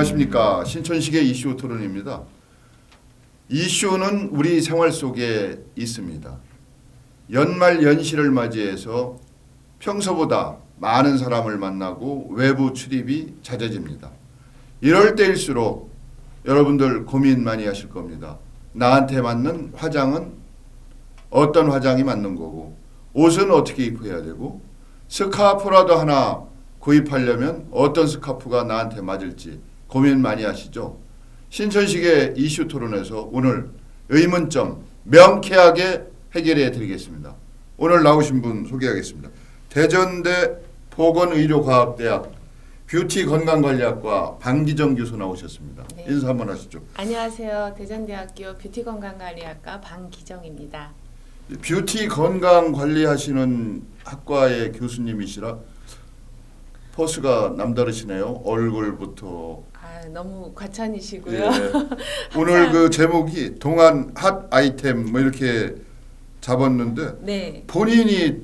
안녕하십니까 신천식의 이슈 토론입니다. 이슈는 우리 생활 속에 있습니다. 연말 연시를 맞이해서 평소보다 많은 사람을 만나고 외부 출입이 잦아집니다. 이럴 때일수록 여러분들 고민 많이 하실 겁니다. 나한테 맞는 화장은 어떤 화장이 맞는 거고 옷은 어떻게 입어야 되고 스카프라도 하나 구입하려면 어떤 스카프가 나한테 맞을지 고민 많이 하시죠. 신천식의 이슈 토론에서 오늘 의문점 명쾌하게 해결해 드리겠습니다. 오늘 나오신 분 소개하겠습니다. 대전대 보건의료과학대학 뷰티 건강관리학과 방기정 교수 나오셨습니다. 네. 인사 한번 하시죠. 안녕하세요. 대전대학교 뷰티 건강관리학과 방기정입니다. 뷰티 건강 관리하시는 학과의 교수님이시라 포스가 남다르시네요. 얼굴부터 아, 너무 과찬이시고요. 예. 오늘 그 제목이 동안 핫 아이템 뭐 이렇게 잡았는데 네. 본인이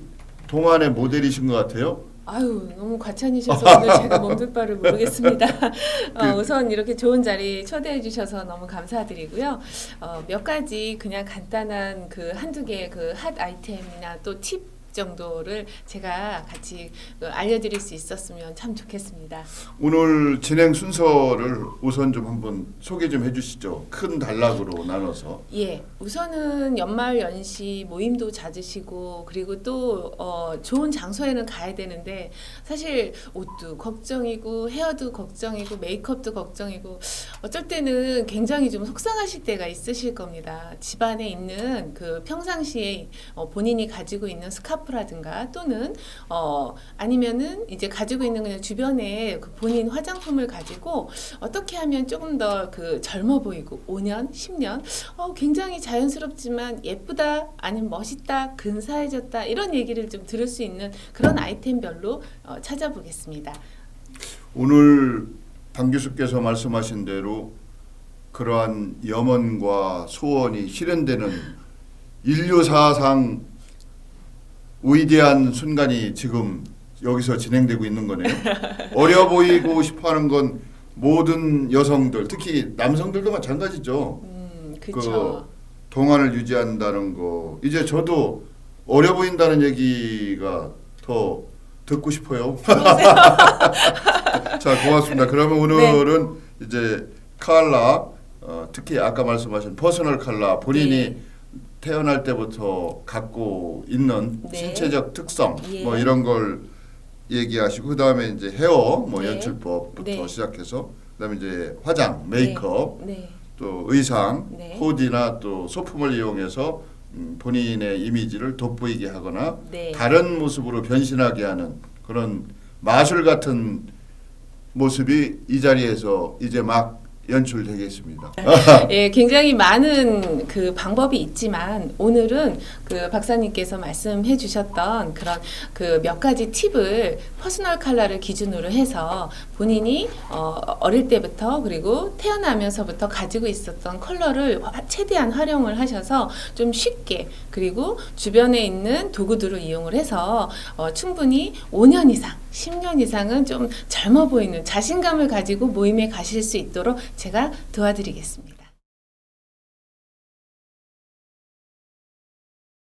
동안의 모델이신 것 같아요. 아유, 너무 과찬이셔서 오늘 제가 몸둘 바를 모르겠습니다. 어, 그- 우선 이렇게 좋은 자리 초대해 주셔서 너무 감사드리고요. 어, 몇 가지 그냥 간단한 그 한두 개의 그 핫 아이템이나 또 팁 정도를 제가 같이 그 알려드릴 수 있었으면 참 좋겠습니다. 오늘 진행 순서를 우선 좀 한번 소개 좀 해주시죠. 큰 단락으로 나눠서. 예, 우선은 연말 연시 모임도 잦으시고 그리고 또 어, 좋은 장소에는 가야 되는데 사실 옷도 걱정이고 헤어도 걱정이고 메이크업도 걱정이고 어쩔 때는 굉장히 좀 속상하실 때가 있으실 겁니다. 집안에 있는 그 평상시에 어, 본인이 가지고 있는 스카프 라든가 또는 어, 아니면은 이제 가지고 있는 그냥 주변에 그 본인 화장품을 가지고 어떻게 하면 조금 더 그 젊어 보이고 5년, 10년 어, 굉장히 자연스럽지만 예쁘다 아니면 멋있다 근사해졌다 이런 얘기를 좀 들을 수 있는 그런 아이템별로 어, 찾아보겠습니다. 오늘 방 교수께서 말씀하신 대로 그러한 염원과 소원이 실현되는 인류 사상 위대한 순간이 지금 여기서 진행되고 있는 거네요. 어려 보이고 싶어하는 건 모든 여성들, 특히 남성들도 마찬가지죠. 음, 그렇죠. 동안을 유지한다는 거. 이제 저도 어려 보인다는 얘기가 더 듣고 싶어요. 자, 고맙습니다. 그러면 오늘은 이제 칼라, 어, 특히 아까 말씀하신 퍼스널 칼라, 본인이 네. 태어날 때부터 갖고 있는 네. 신체적 특성, 예. 뭐 이런 걸 얘기하시고 그 다음에 이제 헤어, 뭐 네. 연출법부터 네. 시작해서 그다음에 이제 화장, 메이크업, 네. 또 의상, 네. 코디나 또 소품을 이용해서 음, 본인의 이미지를 돋보이게 하거나 네. 다른 모습으로 변신하게 하는 그런 마술 같은 모습이 이 자리에서 이제 막 연출되겠습니다. 예, 굉장히 많은 그 방법이 있지만 오늘은 그 박사님께서 말씀해 주셨던 그런 그 몇 가지 팁을 퍼스널 컬러를 기준으로 해서 본인이 어, 어릴 때부터 그리고 태어나면서부터 가지고 있었던 컬러를 화- 최대한 활용을 하셔서 좀 쉽게 그리고 주변에 있는 도구들을 이용을 해서 어, 충분히 5년 이상, 10년 이상은 좀 젊어 보이는 자신감을 가지고 모임에 가실 수 있도록 제가 도와드리겠습니다.